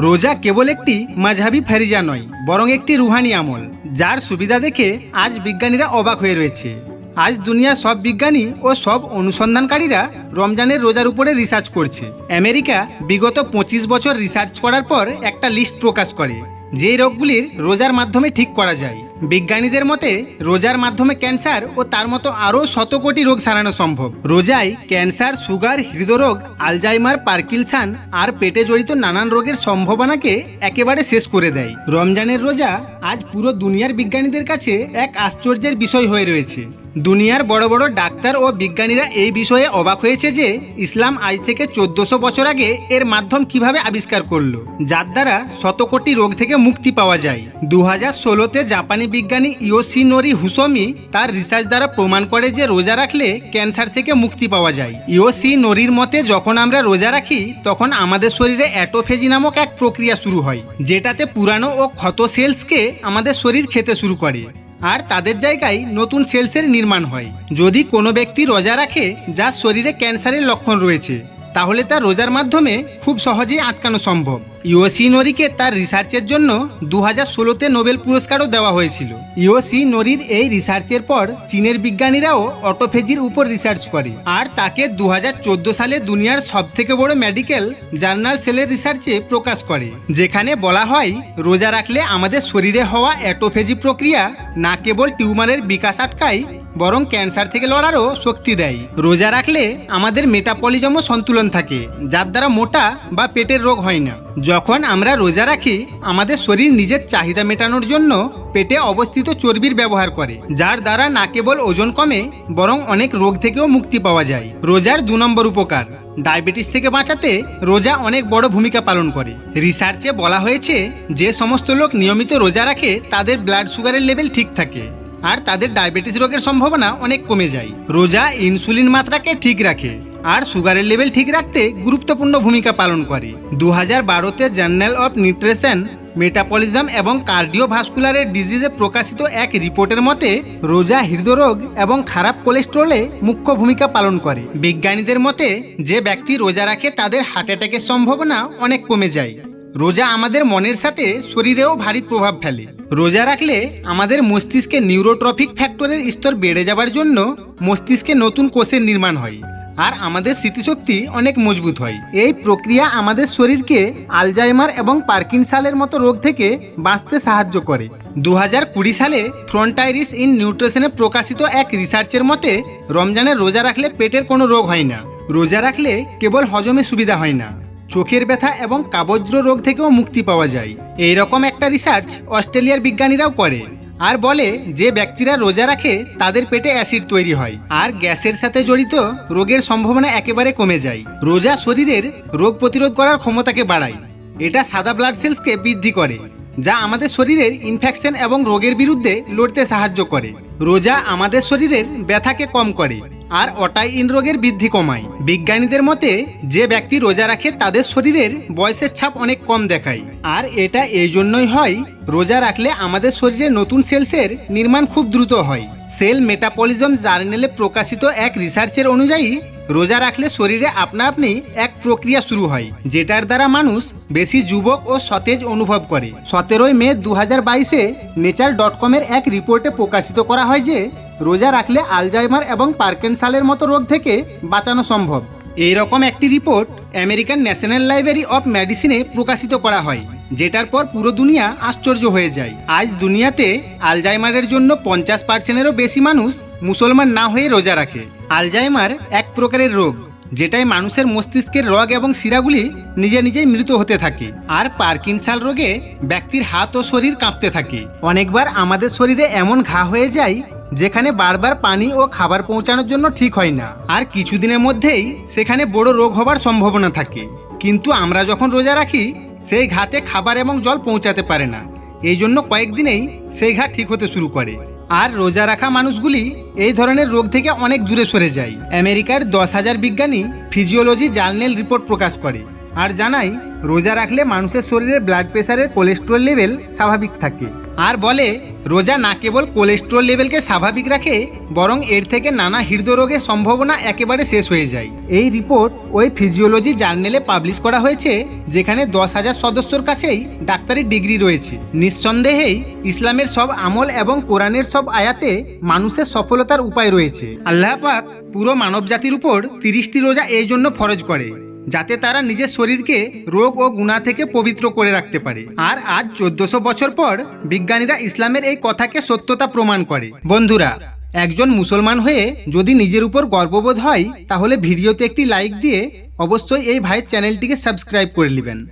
রোজা কেবল একটি মাঝহাবি ফেরিজা নয়, বরং একটি রুহানি আমল, যার সুবিধা দেখে আজ বিজ্ঞানীরা অবাক হয়ে রয়েছে। আজ দুনিয়ার সব বিজ্ঞানী ও সব অনুসন্ধানকারীরা রমজানের রোজার উপরে রিসার্চ করছে। আমেরিকা বিগত পঁচিশ বছর রিসার্চ করার পর একটা লিস্ট প্রকাশ করে যে রোগগুলির রোজার মাধ্যমে ঠিক করা যায়। বিজ্ঞানীদের মতে, রোজার মাধ্যমে ক্যান্সার ও তার মতো আরও শত কোটি রোগ সারানো সম্ভব। রোজায় ক্যান্সার, সুগার, হৃদরোগ, আলজাইমার পার্কিলসান আর পেটে জড়িত নানান রোগের সম্ভাবনাকে একেবারে শেষ করে দেয়। রমজানের রোজা আজ পুরো দুনিয়ার বিজ্ঞানীদের কাছে এক আশ্চর্যের বিষয় হয়ে রয়েছে। দুনিয়ার বড় বড় ডাক্তার ও বিজ্ঞানীরা এই বিষয়ে অবাক হয়েছে যে ইসলাম আজ থেকে চোদ্দশো বছর আগে এর মাধ্যম কীভাবে আবিষ্কার করল, যার দ্বারা শত কোটি রোগ থেকে মুক্তি পাওয়া যায়। দু হাজার ষোলোতে জাপানি বিজ্ঞানী ইয়োসিনোরি হুসমি তার রিসার্চ দ্বারা প্রমাণ করে যে রোজা রাখলে ক্যান্সার থেকে মুক্তি পাওয়া যায়। ইয়োসিনোরির মতে, যখন আমরা রোজা রাখি, তখন আমাদের শরীরে অ্যাটোফেজি নামক এক প্রক্রিয়া শুরু হয়, যেটাতে পুরানো ও ক্ষত সেলসকে আমাদের শরীর খেতে শুরু করে। আর তাদের জায়গায় নতুন সেলসের নির্মাণ হয়। যদি কোনো ব্যক্তি রোজা রাখে যার শরীরে ক্যান্সারের লক্ষণ রয়েছে। তাহলে তার রোজার মাধ্যমে খুব সহজেই আটকানো সম্ভব। ইওসিনোরিকে তার রিসার্চের জন্য দু হাজার ষোলোতে নোবেল পুরস্কারও দেওয়া হয়েছিল। ইওসিনোরির এই রিসার্চের পর চীনের বিজ্ঞানীরাও অটোফেজির উপর রিসার্চ করে। আর তাকে দু হাজার চোদ্দ সালে দুনিয়ার সবথেকে বড় মেডিকেল জার্নাল সেলের রিসার্চে প্রকাশ করে, যেখানে বলা হয়, রোজা রাখলে আমাদের শরীরে হওয়া অ্যাটোফেজি প্রক্রিয়া না কেবল টিউমারের বিকাশ আটকায় বরং ক্যান্সার থেকে লড়ারও শক্তি দেয়। রোজা রাখলে আমাদের মেটাপলিজমও সন্তুলন থাকে, যার দ্বারা মোটা বা পেটের রোগ হয় না। যখন আমরা রোজা রাখি, আমাদের শরীর নিজের চাহিদা মেটানোর জন্য পেটে অবস্থিত চর্বির ব্যবহার করে, যার দ্বারা না কেবল ওজন কমে, বরং অনেক রোগ থেকেও মুক্তি পাওয়া যায়। রোজার দু নম্বর উপকার, ডায়াবেটিস থেকে বাঁচাতে রোজা অনেক বড় ভূমিকা পালন করে। রিসার্চে বলা হয়েছে, যে সমস্ত লোক নিয়মিত রোজা রাখে, তাদের ব্লাড সুগারের লেভেল ঠিক থাকে। আর তাদের ডায়াবেটিস রোগের সম্ভাবনা অনেক কমে যায়। রোজা ইনসুলিন মাত্রাকে ঠিক রাখে আর সুগারের লেভেল ঠিক রাখতে গুরুত্বপূর্ণ ভূমিকা পালন করে। দু হাজার বারোতে জার্নাল অফ নিউট্রিশন মেটাপলিজম এবং কার্ডিওভাস্কুলারের ডিজিজে প্রকাশিত এক রিপোর্টের মতে, রোজা হৃদরোগ এবং খারাপ কোলেস্ট্রলে মুখ্য ভূমিকা পালন করে। বিজ্ঞানীদের মতে, যে ব্যক্তি রোজা রাখে তাদের হার্ট অ্যাটাকের সম্ভাবনা অনেক কমে যায়। রোজা আমাদের মনের সাথে শরীরেও ভারী প্রভাব ফেলে। রোজা রাখলে আমাদের মস্তিষ্কে নিউরোট্রফিক ফ্যাক্টরের স্তর বেড়ে যাবার জন্য মস্তিষ্কে নতুন কোষের নির্মাণ হয় আর আমাদের স্মৃতিশক্তি অনেক মজবুত হয়। এই প্রক্রিয়া আমাদের শরীরকে আলজাইমার এবং পার্কিনসালের মতো রোগ থেকে বাঁচতে সাহায্য করে। দু কুড়ি সালে ফ্রন্টাইরিস ইন নিউট্রিশনে প্রকাশিত এক রিসার্চের মতে রমজানের রোজা রাখলে পেটের কোনো রোগ হয় না। রোজা রাখলে কেবল হজমে সুবিধা হয় না। চোখের ব্যথা এবং কাবজ্র রোগ থেকেও মুক্তি পাওয়া যায়। এই রকম একটা রিসার্চ অস্ট্রেলিয়ার বিজ্ঞানীরাও করে আর বলে যে ব্যক্তিরা রোজা রাখে, তাদের পেটে অ্যাসিড তৈরি হয় আর গ্যাসের সাথে জড়িত রোগের সম্ভাবনা একেবারে কমে যায়। রোজা শরীরের রোগ প্রতিরোধ করার ক্ষমতাকে বাড়ায়। এটা সাদা ব্লাড সেলসকে বৃদ্ধি করে। যা আমাদের শরীরের ইনফেকশন এবং রোগের বিরুদ্ধে লড়তে সাহায্য করে। রোজা আমাদের শরীরের ব্যথাকে কম করে, আর অটাইন রোগের বৃদ্ধি কমায়। বিজ্ঞানীদের মতে, যে ব্যক্তি রোজা রাখে তাদের শরীরের বয়সের ছাপ অনেক কম দেখায়। আর এটা এই জন্যই হয়, রোজা রাখলে আমাদের শরীরে নতুন সেলসের নির্মাণ খুব দ্রুত হয়। সেল মেটাপলিজম জার্নেলে প্রকাশিত এক রিসার্চের অনুযায়ী রোজা রাখলে শরীরে আপনা আপনি এক প্রক্রিয়া শুরু হয়, যেটার দ্বারা মানুষ বেশি যুবক ও সতেজ অনুভব করে। সতেরোই মে দু হাজার বাইশে নেচার ডট কমের এক রিপোর্টে প্রকাশিত করা হয় যে, রোজা রাখলে আলজাইমার এবং পার্কেনসালের মতো রোগ থেকে বাঁচানো সম্ভব। এই রকম একটি report American National Library of মেডিসিনে প্রকাশিত করা হয়, যেটার পর পুরো দুনিয়া আশ্চর্য হয়ে যায়। আজ দুনিয়াতে আলজাইমারের জন্য পঞ্চাশ পার্সেন্টেরও বেশি মানুষ মুসলমান না হয়ে রোজা রাখে। আলজাইমার এক প্রকারের রোগ, যেটাই মানুষের মস্তিষ্কের রগ এবং শিরাগুলি নিজে নিজেই মৃত হতে থাকে, আর পার্কিনসাল রোগে ব্যক্তির হাত ও শরীর কাঁপতে থাকে। অনেকবার আমাদের শরীরে এমন ঘা হয়ে যায় যেখানে বারবার পানি ও খাবার পৌঁছানোর জন্য ঠিক হয় না। আর কিছুদিনের মধ্যেই সেখানে বড় রোগ হবার সম্ভাবনা থাকে। কিন্তু আমরা যখন রোজা রাখি, সেই ঘাতে খাবার এবং জল পৌঁছাতে পারে না। এই জন্য কয়েকদিনেই সেই ঘা ঠিক হতে শুরু করে। আর রোজা রাখা মানুষগুলি এই ধরনের রোগ থেকে অনেক দূরে সরে যায়। আমেরিকার দশ হাজার বিজ্ঞানী ফিজিওলজি জার্নাল রিপোর্ট প্রকাশ করে আর জানাই রোজা রাখলে মানুষের শরীরে ব্লাড প্রেশারের কোলেস্ট্রল লেভেল স্বাভাবিক থাকে। আর বলে, রোজা না কেবল কোলেস্ট্রল লেভেলকে স্বাভাবিক রাখে, বরং এর থেকে নানা হৃদরোগের সম্ভাবনা একেবারে শেষ হয়ে যায়। এই রিপোর্ট ওই ফিজিওলজি জার্নালে পাবলিশ করা হয়েছে, যেখানে দশ হাজার সদস্যর কাছেই ডাক্তারি ডিগ্রি রয়েছে। নিঃসন্দেহেই ইসলামের সব আমল এবং কোরআনের সব আয়াতে মানুষের সফলতার উপায় রয়েছে। আল্লাহ পাক পুরো মানব জাতির উপর তিরিশটি রোজা এই জন্য ফরজ করে। যাতে তারা নিজের শরীরকে রোগ ও গুণা থেকে পবিত্র করে রাখতে পারে। আর আজ চোদ্দশো বছর পর বিজ্ঞানীরা ইসলামের এই কথাকে সত্যতা প্রমাণ করে। বন্ধুরা, একজন মুসলমান হয়ে যদি নিজের উপর গর্ববোধ হয়, তাহলে ভিডিওতে একটি লাইক দিয়ে অবশ্যই এই ভাইয়ের চ্যানেলটিকে সাবস্ক্রাইব করে নেবেন।